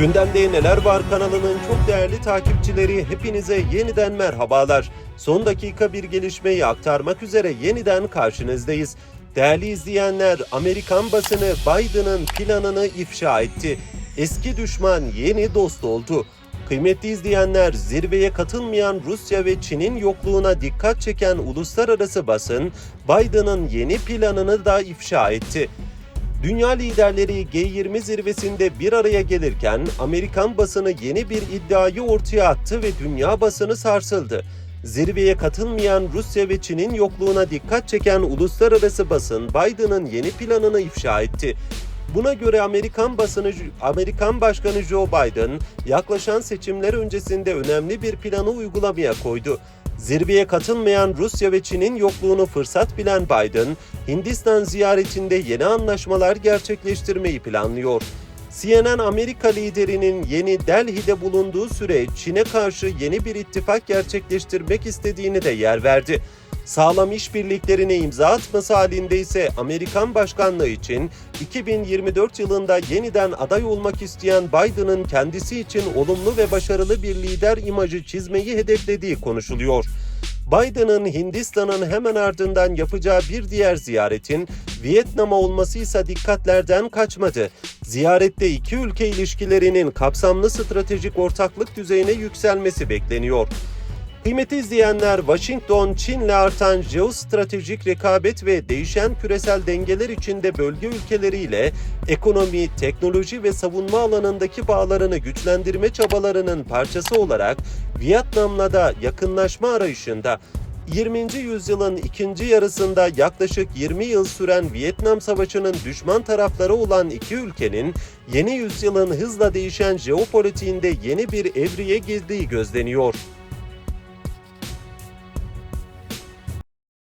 Gündemde Neler Var kanalının çok değerli takipçileri hepinize yeniden merhabalar. Son dakika bir gelişmeyi aktarmak üzere yeniden karşınızdayız. Değerli izleyenler, Amerikan basını Biden'ın planını ifşa etti. Eski düşman yeni dost oldu. Kıymetli izleyenler, zirveye katılmayan Rusya ve Çin'in yokluğuna dikkat çeken uluslararası basın, Biden'ın yeni planını da ifşa etti. Dünya liderleri G20 zirvesinde bir araya gelirken Amerikan basını yeni bir iddiayı ortaya attı ve dünya basını sarsıldı. Zirveye katılmayan Rusya ve Çin'in yokluğuna dikkat çeken uluslararası basın Biden'ın yeni planını ifşa etti. Buna göre Amerikan basını Amerikan Başkanı Joe Biden yaklaşan seçimler öncesinde önemli bir planı uygulamaya koydu. Zirveye katılmayan Rusya ve Çin'in yokluğunu fırsat bilen Biden, Hindistan ziyaretinde yeni anlaşmalar gerçekleştirmeyi planlıyor. CNN Amerika liderinin yeni Delhi'de bulunduğu süre Çin'e karşı yeni bir ittifak gerçekleştirmek istediğini de yer verdi. Sağlam işbirliklerine imza atması halinde ise Amerikan başkanlığı için 2024 yılında yeniden aday olmak isteyen Biden'ın kendisi için olumlu ve başarılı bir lider imajı çizmeyi hedeflediği konuşuluyor. Biden'ın Hindistan'ın hemen ardından yapacağı bir diğer ziyaretin Vietnam'a olması ise dikkatlerden kaçmadı. Ziyarette iki ülke ilişkilerinin kapsamlı stratejik ortaklık düzeyine yükselmesi bekleniyor. Kıymetli izleyenler, Washington, Çin'le artan jeostratejik rekabet ve değişen küresel dengeler içinde bölge ülkeleriyle ekonomi, teknoloji ve savunma alanındaki bağlarını güçlendirme çabalarının parçası olarak Vietnam'la da yakınlaşma arayışında 20. yüzyılın ikinci yarısında yaklaşık 20 yıl süren Vietnam Savaşı'nın düşman tarafları olan iki ülkenin yeni yüzyılın hızla değişen jeopolitiğinde yeni bir evreye girdiği gözleniyor.